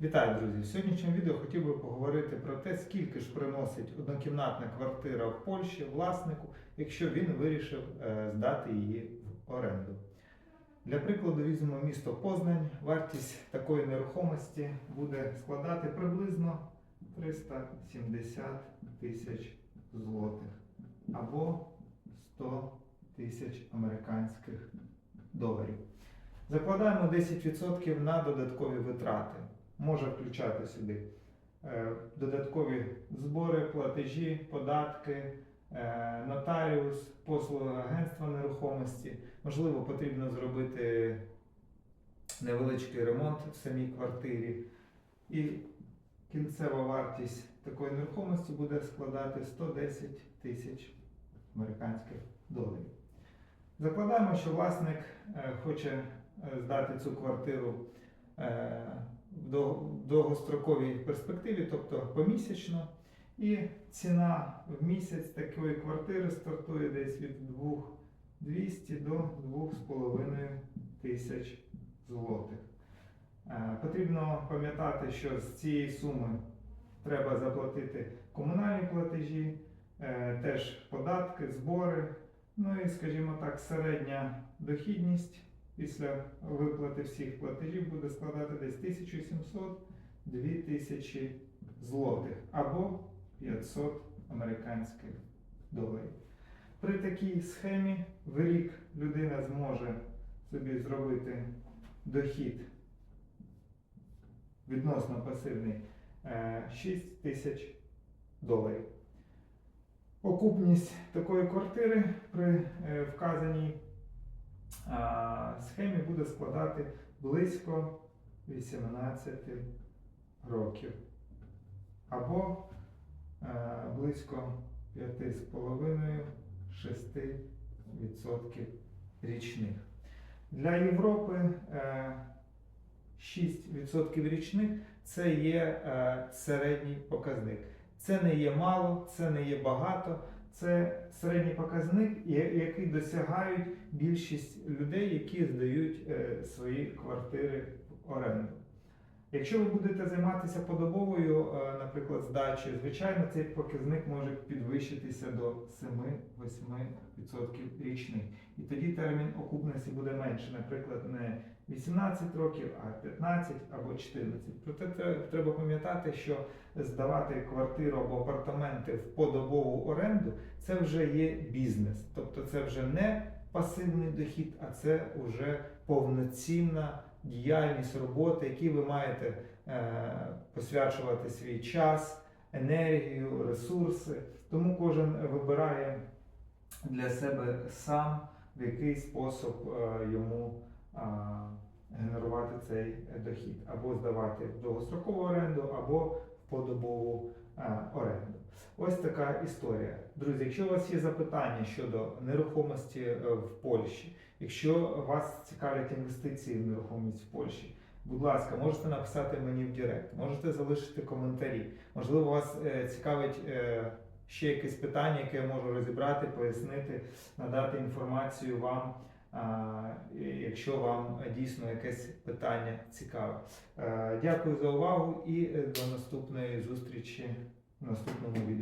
Вітаю, друзі! В сьогоднішньому відео хотів би поговорити про те, скільки ж приносить однокімнатна квартира в Польщі власнику, якщо він вирішив е, здати її в оренду. Для прикладу візьмемо місто Познань. Вартість такої нерухомості буде складати приблизно 370 тисяч злотих або 100 тисяч американських доларів. Закладаємо 10% на додаткові витрати. Може включати сюди е, додаткові збори, платежі, податки, е, нотаріус, послуги агентства нерухомості. Можливо, потрібно зробити невеличкий ремонт в самій квартирі. І кінцева вартість такої нерухомості буде складати 110 тисяч американських доларів. Закладаємо, що власник е, хоче здати цю квартиру в довгостроковій перспективі, тобто помісячно. І ціна в місяць такої квартири стартує десь від 2200 до 2,5 тисяч злотих. Е, Потрібно пам'ятати, що з цієї суми треба заплатити комунальні платежі, е, теж податки, збори. Ну і, скажімо так, середня дохідність після виплати всіх платежів буде складати десь 1700-2000 злотих або 500 американських доларів. При такій схемі в рік людина зможе собі зробити дохід відносно пасивний е, 6 тисяч доларів. Окупність такої квартири при е, вказаній схемі буде складати близько 18 років або е, близько 5,5-6% річних. Для Європи е, 6% річних це є е, середній показник. Це не є мало, це не є багато, це середній показник, який досягають більшість людей, які здають е, свої квартири в оренду. Якщо ви будете займатися подобовою, е, наприклад, здачею, звичайно, цей показник може підвищитися до 7-8% річних. І тоді термін окупності буде менше, наприклад, не 18 років, а 15 або 14. Проте треба пам'ятати, що здавати квартиру або апартаменти в подобову оренду це вже є бізнес. Тобто це вже не пасивний дохід, а це вже повноцінна діяльність роботи, які ви маєте е, посвячувати свій час, енергію, ресурси. Тому кожен вибирає для себе сам, в який спосіб е, йому а, генерувати цей дохід, або здавати довгострокову оренду, або подобову а, оренду. Ось така історія. Друзі, якщо у вас є запитання щодо нерухомості е, в Польщі, якщо вас цікавлять інвестиції в нерухомість в Польщі, будь ласка, можете написати мені в Директ, можете залишити коментарі. Можливо, вас е, цікавить е, ще якесь питання, яке я можу розібрати, пояснити, надати інформацію вам. Якщо вам е, дійсно якесь питання цікаве. Е, Дякую за увагу і е, до наступної зустрічі в наступному відео.